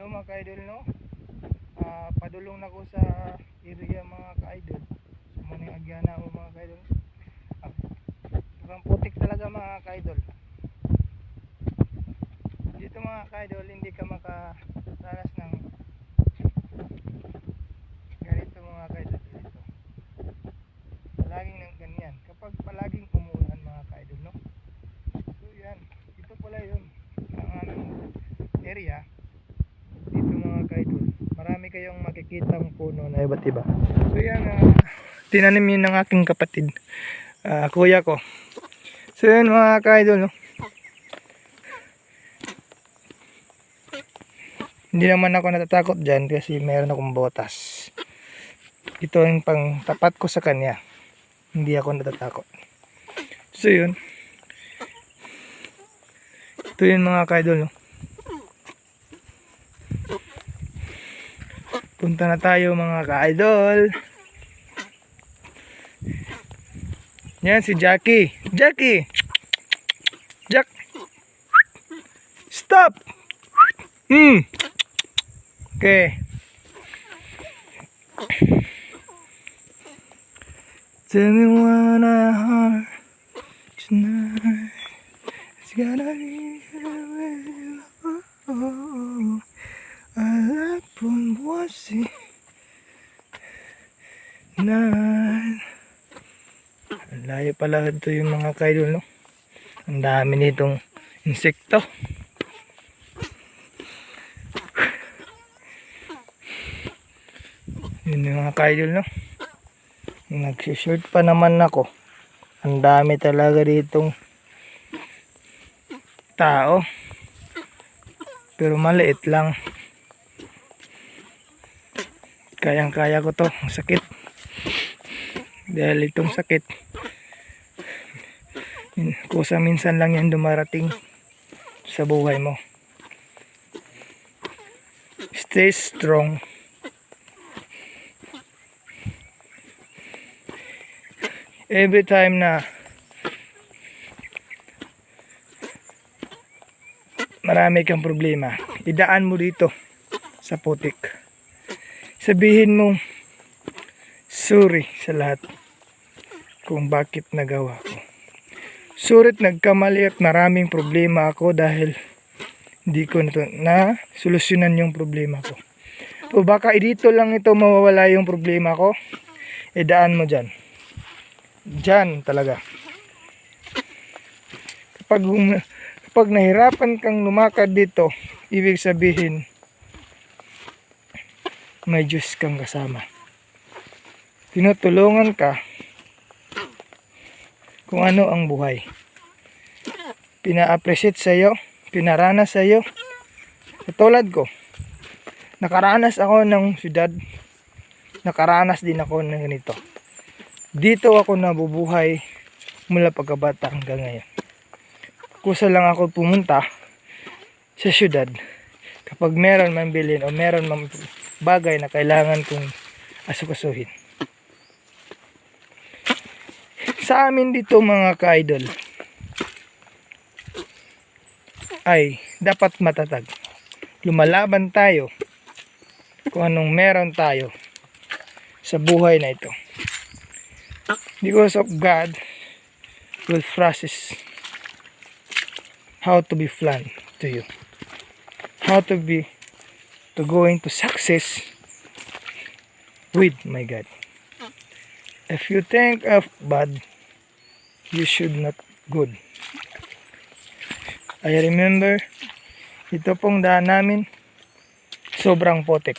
Hello mga ka-idol no. Ah, padulong na ko sa area mga ka-idol. Sa mga agyana o mga ka-idol. Sobrang putik talaga mga ka-idol. Dito mga ka-idol hindi ka makaranas ng ganito mga ka-idol dito. Palaging ng ganyan. Kapag palaging umuulan mga ka-idol no. So yan, ito pala yun ang area dito mga kaidol marami kayong makikitang puno na iba't iba. So yan uh, tinanim yun ng aking kapatid ah, kuya ko. So yan mga kaidol no? hindi naman ako natatakot dyan kasi meron akong botas. Ito yung pang tapat ko sa kanya. Hindi ako natatakot. So yun. Ito yun mga kaidol no? Punta na tayo mga ka-idol. Yan si Jackie. Jackie! Jack! Stop! Hmm. Okay. Tell me what I heart tonight. It's gonna be Alapun wasi. Nan. Layo pala ito yung mga kaidol no? Ang dami nitong insekto. Yun yung mga kaidol no? Nagsishort pa naman ako. Ang dami talaga ditong tao. Pero maliit lang kayang kaya ko to. Sakit. Dahil itong sakit kusa minsan lang yan dumarating sa buhay mo. Stay strong. Every time na marami kang problema idaan mo dito sa putik sabihin mong sorry sa lahat kung bakit nagawa ko. Surit nagkamali at maraming problema ako dahil hindi ko na, na solusyonan yung problema ko. O baka dito lang ito mawawala yung problema ko, idaan mo dyan. Dyan talaga. Kapag, kapag nahirapan kang lumakad dito, ibig sabihin, may Diyos kang kasama. Tinutulungan ka kung ano ang buhay. Pina-appreciate sa iyo, pinaranas sa iyo. Katulad ko, nakaranas ako ng syudad, nakaranas din ako ng ganito. Dito ako nabubuhay mula pagkabata hanggang ngayon. Kusa lang ako pumunta sa syudad kapag meron man bilhin o meron man bagay na kailangan kong asukasuhin. Sa amin dito mga ka-idol ay dapat matatag. Lumalaban tayo kung anong meron tayo sa buhay na ito. Because of God will process how to be flan to you. How to be to go into success with my God. If you think of bad, you should not good. I remember, ito pong daan namin, sobrang potek.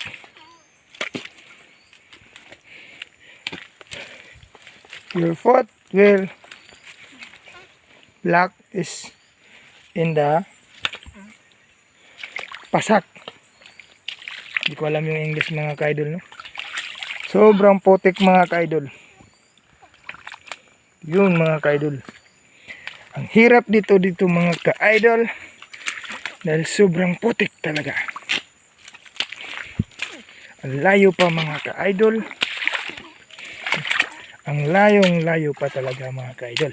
Your foot will black is in the pasak. Hindi ko alam yung English mga ka-idol, no? Sobrang potek mga ka-idol. Yun mga ka-idol. Ang hirap dito dito mga ka-idol. Dahil sobrang putik talaga. Ang layo pa mga ka-idol. Ang layong layo pa talaga mga ka-idol.